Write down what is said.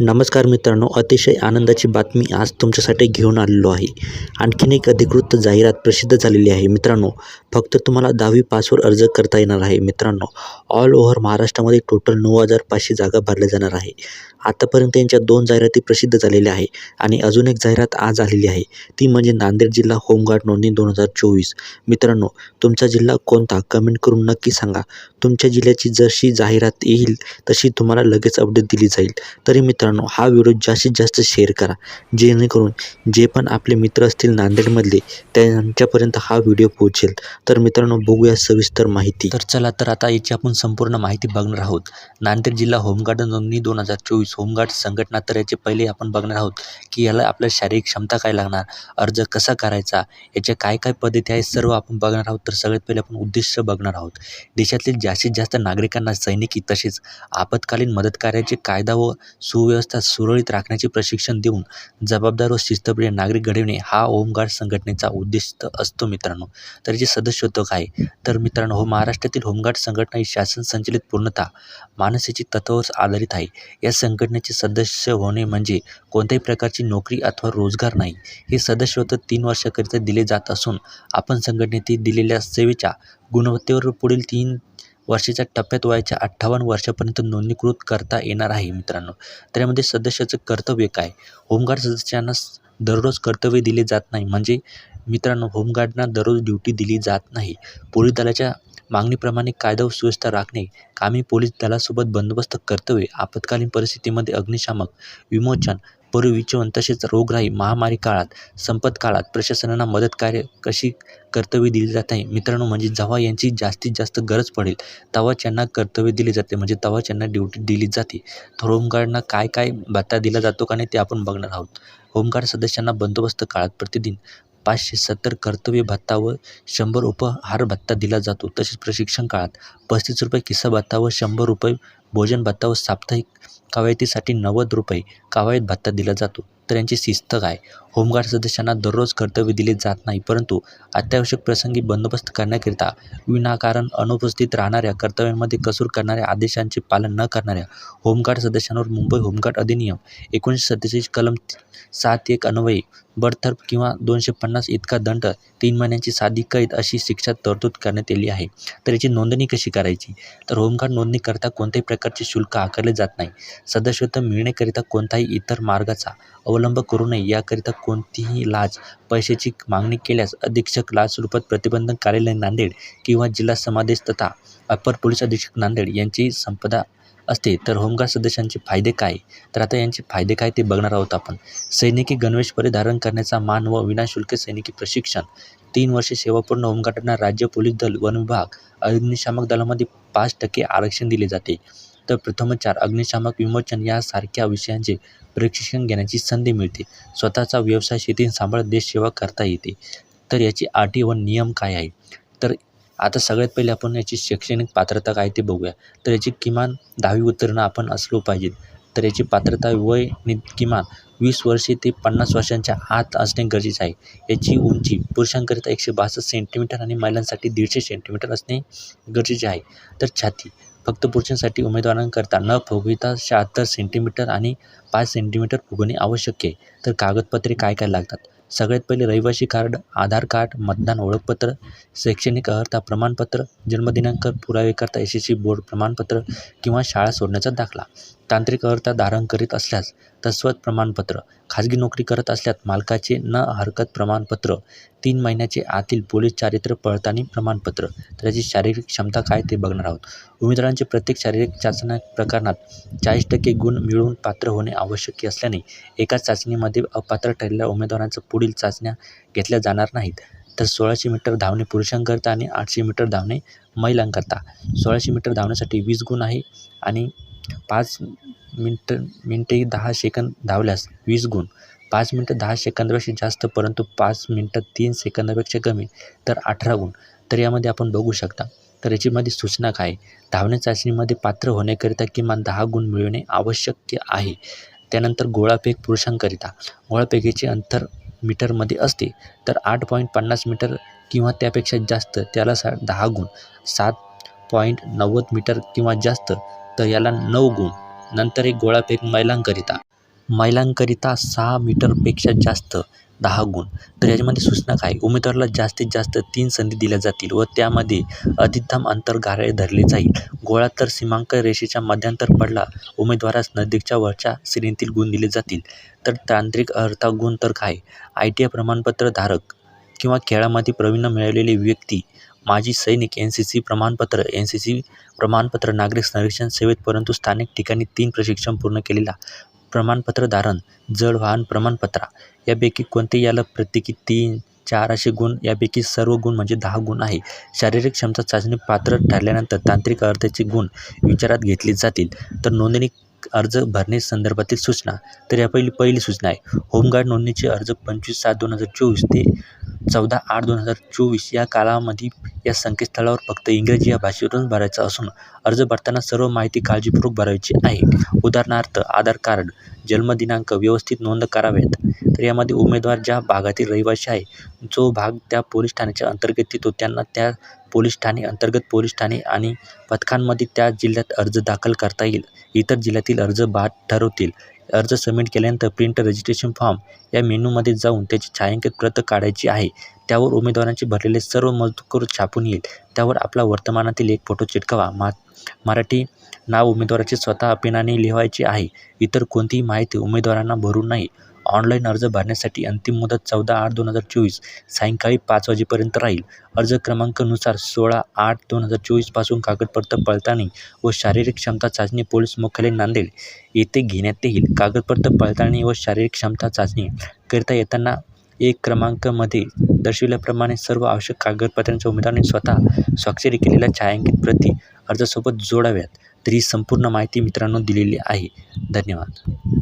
नमस्कार मित्रांनो अतिशय आनंदाची बातमी आज तुमच्यासाठी घेऊन आलेलो आहे. आणखीन एक अधिकृत जाहिरात प्रसिद्ध झालेली आहे. मित्रांनो फक्त तुम्हाला दहावी पासवर अर्ज करता येणार आहे. मित्रांनो ऑल ओव्हर महाराष्ट्रामध्ये टोटल नऊ हजार पाचशे जागा भरल्या जाणार आहे. आतापर्यंत यांच्या दोन जाहिराती प्रसिद्ध झालेल्या आहे आणि अजून एक जाहिरात आज आलेली आहे. ती म्हणजे नांदेड जिल्हा होमगार्ड नोंदणी दोन हजार चोवीस. मित्रांनो तुमचा जिल्हा कोणता कमेंट करून नक्की सांगा. तुमच्या जिल्ह्याची जशी जाहिरात येईल तशी तुम्हाला लगेच अपडेट दिली जाईल. तरी मित्रांनो हा व्हिडिओ जास्तीत जास्त शेअर करा. जेणेकरून जे पण आपले मित्र असतील नांदेडमधले त्यांच्यापर्यंत हा व्हिडिओ पोहोचेल. तर मित्रांनो बघूया सविस्तर माहिती. तर चला तर आता याची आपण संपूर्ण माहिती बघणार आहोत. नांदेड जिल्हा होमगार्ड नोंदणी दोन हजार चोवीस होमगार्ड संघटना तर याचे पहिले आपण बघणार आहोत की याला आपल्या शारीरिक क्षमता काय लागणार अर्ज कसा करायचा याच्या काय काय पद्धती आहेत सर्व आपण बघणार आहोत. तर सगळ्यात पहिले आपण उद्दिष्ट बघणार आहोत. देशातील जास्तीत जास्त नागरिकांना सैनिकी तसेच आपत्कालीन मदत कार्याचे कायदा व सुव्य व्यवस्था सुरळीत राखण्याचे प्रशिक्षण देऊन जबाबदार व शिस्तप्रिय नागरिक घडविणे हा होमगार्ड संघटनेचा उद्दिष्ट असतो मित्रांनो. तर जे सदस्यत्व आहे तर मित्रांनो हो महाराष्ट्रातील होमगार्ड संघटना ही शासन संचलित पूर्णतः माणसाची तत्वावर आधारित आहे. या संघटनेचे सदस्य होणे म्हणजे कोणत्याही प्रकारची नोकरी अथवा रोजगार नाही. हे सदस्यत्व तीन वर्षाकरिता दिले जात असून आपण संघटनेतील दिलेल्या सेवेच्या गुणवत्तेवर पुढील तीन वर्षाच्या टप्प्यात वयाच्या अठ्ठावन्न वर्षापर्यंत नोंदणीकृत करता येणार आहे मित्रांनो. तर यामध्ये सदस्याचं कर्तव्य काय? होमगार्ड सदस्यांना दररोज कर्तव्य दिले जात नाही. म्हणजे मित्रांनो होमगार्डना दररोज ड्युटी दिली जात नाही. पोलीस दलाच्या मागणीप्रमाणे कायदा व सुव्यवस्था राखणे कामी पोलीस दलासोबत बंदोबस्त कर्तव्य आपत्कालीन परिस्थितीमध्ये अग्निशामक विमोचन पूर्वविचवन तसेच रोगराई महामारी काळात संपत काळात प्रशासनाला मदत कार्य कशी कर्तव्य दिली जात आहे? मित्रांनो म्हणजे जेव्हा यांची जास्तीत जास्त गरज पडेल तेव्हाच यांना कर्तव्य दिले जाते. म्हणजे तेव्हाच यांना ड्युटी दिली जाते. तर होमगार्डना काय काय भत्ता दिला जातो का नाही ते आपण बघणार आहोत. होमगार्ड सदस्यांना बंदोबस्त काळात प्रतिदिन पाचशे सत्तर कर्तव्य भत्ता व शंभर उपहार भत्ता दिला जातो. तसेच प्रशिक्षण काळात पस्तीस रुपये किस्सा भत्ता व शंभर रुपये भोजन भत्ता व साप्ताहिक कवायतीसाठी नव्वद रुपये कवायत भत्ता दिला जातो. तर यांची शिस्त काय? होमगार्ड सदस्यांना दररोज कर्तव्य दिले जात नाही परंतु अत्यावश्यक प्रसंगी बंदोबस्त करण्याकरिता विनाकारण अनुपस्थित राहणाऱ्या कर्तव्यांमध्ये कसूर करणाऱ्या आदेशांचे पालन न करणाऱ्या होमगार्ड सदस्यांवर मुंबई होमगार्ड अधिनियम एकोणीसशे सत्तेचाळीस कलम सात एक अन्वये बडतर्फ किंवा दोनशे पन्नास इतका दंड तीन महिन्यांची साधी कैद अशी शिक्षा तरतूद करण्यात आली आहे. तर याची नोंदणी कशी करायची? तर होमगार्ड नोंदणीकरता कोणत्याही प्रकारचे शुल्क आकारले जात नाही. सदस्यत्व मिळण्याकरिता कोणताही इतर मार्गाचा अवलंब करू नये. याकरिता कोणतीही लाच पैशाची मागणी केल्यास अधीक्षक लाच स्वरूपात प्रतिबंधक कार्यालय नांदेड किंवा जिल्हा समादेश तथा अप्पर पोलीस अधीक्षक नांदेड यांची संपदा असते तर होमगार्ड सदस्यांचे फायदे काय? तर आता यांचे फायदे काय ते बघणार आहोत आपण. सैनिकी गणवेश परिधारण करण्याचा मान व विनाशुल्क सैनिकी प्रशिक्षण. तीन वर्षे सेवापूर्ण होमगार्डांना राज्य पोलीस दल वन विभाग अग्निशामक दलामध्ये पाच टक्के आरक्षण दिले जाते. तर प्रथमोपचार अग्निशामक विमोचन यासारख्या विषयांचे प्रशिक्षण घेण्याची संधी मिळते. स्वतःचा व्यवसाय शेती सांभाळत देशसेवा करता येते. तर याची अटी व नियम काय आहे तर आता सगळ्यात पहिले आपण याची शैक्षणिक पात्रता काय ते बघूया. तर याची किमान दहावी उत्तीर्ण आपण असलो पाहिजे तर याची पात्रता वय नि किमान वीस वर्षे ते पन्नास वर्षांच्या आत असणे गरजेचे आहे. याची उंची पुरुषांकरिता एकशे बासष्ट सेंटीमीटर आणि महिलांसाठी दीडशे सेंटीमीटर असणे गरजेचे आहे. तर छाती फक्त पुरुषांसाठी उमेदवारांकरता न फुगविता शहात्तर सेंटीमीटर आणि पाच सेंटीमीटर फुगवणे आवश्यक आहे. तर कागदपत्रे काय काय लागतात? सगळ्यात पहिले रहिवासी कार्ड आधार कार्ड मतदान ओळखपत्र शैक्षणिक अर्हता प्रमाणपत्र जन्मदिनांक पुरावेकरता यशस्वी बोर्ड प्रमाणपत्र किंवा शाळा सोडण्याचा दाखला. तांत्रिक अर्हता धारण करीत असल्यास तस्वत प्रमाणपत्र खाजगी नोकरी करत असल्यास मालकाचे न हरकत प्रमाणपत्र तीन महिन्याचे आतील पोलीस चारित्र्य पडताळणी प्रमाणपत्र. त्याची शारीरिक क्षमता काय ते बघणार आहोत. उमेदवारांचे प्रत्येक शारीरिक चाचण्या प्रकरणात चाळीस टक्के गुण मिळवून पात्र होणे आवश्यक असल्याने एकाच चाचणीमध्ये अपात्र ठरलेल्या उमेदवारांचं पुढील चाचण्या घेतल्या जाणार नाहीत. तर सोळाशे मीटर धावणे पुरुषांकरता आणि आठशे मीटर धावणे महिलांकरता सोळाशे मीटर धावण्यासाठी वीस गुण आहे आणि पाच मिनटं मिनटेही दहा सेकंद धावल्यास वीस गुण. पाच मिनटं दहा सेकंदापेक्षा जास्त परंतु पाच मिनटं तीन सेकंदापेक्षा कमी तर अठरा गुण. तर यामध्ये आपण बघू शकता. तर याच्यामध्ये सूचना काय? धावणे चाचणीमध्ये पात्र होण्याकरिता किमान दहा गुण मिळवणे आवश्यक आहे. त्यानंतर गोळाफेक पुरुषांकरिता. गोळाफेकीचे अंतर मीटरमध्ये असते. तर आठ पॉईंट पन्नास मीटर किंवा त्यापेक्षा जास्त त्याला सा दहा गुण. सात पॉईंट नव्वद मीटर किंवा जास्त तर याला नऊ गुण. नंतर एक गोळाफेक महिलांकरिता महिलांकरिता सहा मीटरपेक्षा जास्त दहा गुण. तर याच्यामध्ये सूचना काय? उमेदवाराला जास्तीत जास्त तीन संधी दिल्या जातील व त्यामध्ये अधिकतम अंतर गाराळे धरले जाईल. गोळा तर सीमांक रेषेच्या मध्यांतर पडला. उमेदवारास नजीकच्या वरच्या श्रेणीतील गुण दिले जातील. तर तांत्रिक अर्था गुण तर काय? आय टी आय प्रमाणपत्र धारक किंवा खेळामध्ये प्रवीण मिळवलेली व्यक्ती माजी सैनिक एन सी सी प्रमाणपत्र एन सी सी प्रमाणपत्र नागरिक संरक्षण सेवेत परंतु स्थानिक ठिकाणी तीन प्रशिक्षण पूर्ण केलेला प्रमाणपत्र धारण जड वाहन प्रमाणपत्रा यापैकी कोणते याला प्रत्येकी तीन चार असे गुण यापैकी सर्व गुण म्हणजे दहा गुण आहे. शारीरिक क्षमता चाचणी पात्र ठरल्यानंतर तांत्रिक अर्थाचे गुण विचारात घेतले जातील. तर नोंदणी अर्ज भरणे संदर्भातील सूचना. तर या पहिली पहिली सूचना आहे होमगार्ड नोंदणीचे अर्ज पंचवीस सात दोन हजार चोवीस ते चौदा आठ दोन हजार चोवीस या कालामध्ये या संकेतस्थळावर फक्त इंग्रजी या भाषेतून भरायचा असून अर्ज भरताना सर्व माहिती काळजीपूर्वक भरायची आहे. उदाहरणार्थ आधार कार्ड जन्मदिनांक व्यवस्थित नोंद कराव्यात तर यामध्ये उमेदवार ज्या भागातील रहिवासी आहे जो भाग त्या पोलीस ठाण्याच्या अंतर्गत येतो त्यांना त्या पोलीस ठाणे अंतर्गत पोलीस ठाणे आणि पथकांमध्ये त्या जिल्ह्यात अर्ज दाखल करता येईल. इतर जिल्ह्यातील अर्ज बाद ठरवतील. अर्ज सबमिट केल्यानंतर प्रिंट रजिस्ट्रेशन फॉर्म या मेनूमध्ये जाऊन त्याची छायांकित प्रत काढायची आहे. त्यावर उमेदवारांचे भरलेले सर्व मजकूर छापून येईल. त्यावर आपला वर्तमानातील एक फोटो चिटकावा. मा मराठी नाव उमेदवाराचे स्वतः पेनाने लिहायचे आहे. इतर कोणतीही माहिती उमेदवारांना भरू नये ऑनलाईन अर्ज भरण्यासाठी अंतिम मुदत चौदा आठ दोन हजार चोवीस सायंकाळी पाच वाजेपर्यंत राहील. अर्ज क्रमांकानुसार सोळा आठ दोन हजार चोवीसपासून कागदपत्र पडताळणी व शारीरिक क्षमता चाचणी पोलीस मुख्यालय नांदेड येथे घेण्यात येईल. कागदपत्र पडताळणी व शारीरिक क्षमता चाचणी करता येताना एक क्रमांकमध्ये दर्शविल्याप्रमाणे सर्व आवश्यक कागदपत्रांच्या उमेदवारांनी स्वतः स्वाक्षरी केलेल्या छायांकित प्रती अर्जासोबत जोडाव्यात तरी ही संपूर्ण माहिती मित्रांनो दिलेली आहे. धन्यवाद.